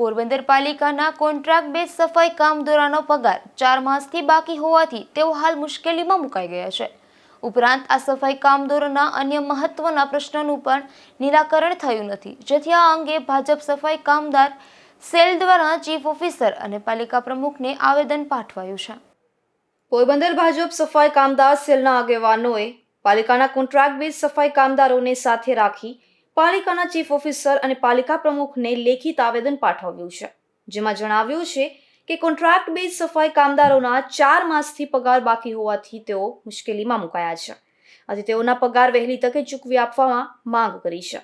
પોરબંદર પાલિકાના contract base સફાઈ કામદારોનો પગાર ચાર માસથી બાકી હોવાથી તેઓ હાલ મુશ્કેલીમાં મુકાઈ ગયા છે. ઉપરાંત આ સફાઈ કામદારોના અન્ય મહત્વના પ્રશ્નોનું પણ નિરાકરણ થયું નથી. જેથી આ અંગે ભાજપ સફાઈ કામદાર સેલ દ્વારા ચીફ ઓફિસર અને પાલિકા પ્રમુખને આવેદન પાઠવાયું છે. પોરબંદર ભાજપ સફાઈ કામદાર સેલના આગેવાનોએ પાલિકાના કોન્ટ્રાક્ટ બેઝ સફાઈ કામદારોને સાથે રાખી પાલિકાના ચીફ ઓફિસર અને પાલિકા પ્રમુખને લેખિત આવેદન પાઠવ્યું છે, જેમાં જણાવ્યું છે કે કોન્ટ્રાક્ટ બેઝ સફાઈ કામદારોના ચાર માસથી પગાર બાકી હોવાથી તેઓ મુશ્કેલીમાં મુકાયા છે. આથી તેઓના પગાર વહેલી તકે ચૂકવી આપવામાં માંગ કરી છે.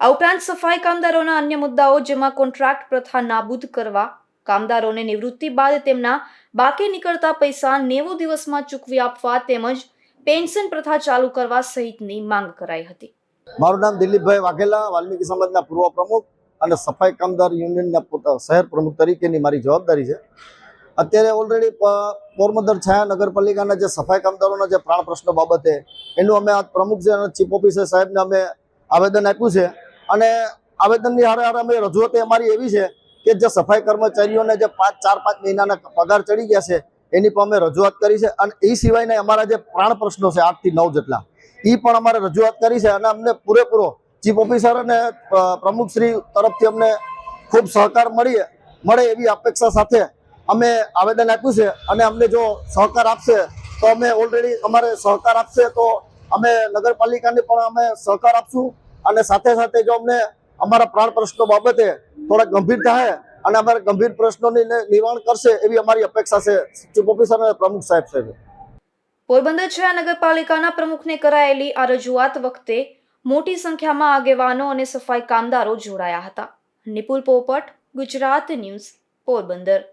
આ ઉપરાંત સફાઈ કામદારોના અન્ય મુદ્દાઓ જેમાં કોન્ટ્રાક્ટ પ્રથા નાબૂદ કરવા, કામદારોને નિવૃત્તિ બાદ તેમના બાકી નીકળતા પૈસા નેવું દિવસમાં ચૂકવી આપવા તેમજ પેન્શન પ્રથા ચાલુ કરવા સહિતની માંગ કરાઈ હતી. મારું નામ દિલીપભાઈ વાઘેલા, વાલ્મીકી સમાજના પૂર્વ પ્રમુખ અને સફાઈ કામદાર યુનિયનના શહેર પ્રમુખ તરીકેની મારી જવાબદારી છે. અત્યારે ઓલરેડી પોરબંદર છાયા નગરપાલિકાના જે સફાઈ કામદારોના જે પ્રાણ પ્રશ્નો બાબતે એનું અમે આ પ્રમુખ છે અને ચીફ ઓફિસર સાહેબને અમે આવેદન આપ્યું છે. અને આવેદનની હારે હારે અમે રજૂઆત અમારી એવી છે કે જે સફાઈ કર્મચારીઓને જે પાંચ, ચાર, પાંચ મહિનાના પગાર ચડી ગયા છે, એની પણ અમે રજૂઆત કરી છે અને એ સિવાયના અમારા જે પ્રાણ પ્રશ્નો છે આઠથી નવ જેટલા. એ પણ અમારે રજૂઆત કરી છે અને અમને પૂરેપૂરો ચીફ ઓફિસર અને પ્રમુખશ્રી તરફથી અમને ખૂબ સહકાર મળી મળે એવી અપેક્ષા સાથે અમે આવેદન આપ્યું છે અને અમને જો સહકાર આપશે, તો અમે ઓલરેડી અમારે સહકાર આપશે, તો અમે નગરપાલિકાને પણ અમે સહકાર આપશું અને સાથે સાથે જો અમને અમારા પ્રાણ પ્રશ્નો બાબતે થોડા ગંભીર થાય અને અમારા ગંભીર પ્રશ્નોની નિવારણ કરશે એવી અમારી અપેક્ષા છે ચીફ ઓફિસર અને પ્રમુખ સાહેબ સાહેબ. પોરબંદર છાયા નગરપાલિકાના પ્રમુખને કરાયેલી આ રજૂઆત વખતે મોટી સંખ્યામાં આગેવાનો અને સફાઈ કામદારો જોડાયા હતા. નિપુલ પોપટ, ગુજરાત ન્યૂઝ, પોરબંદર.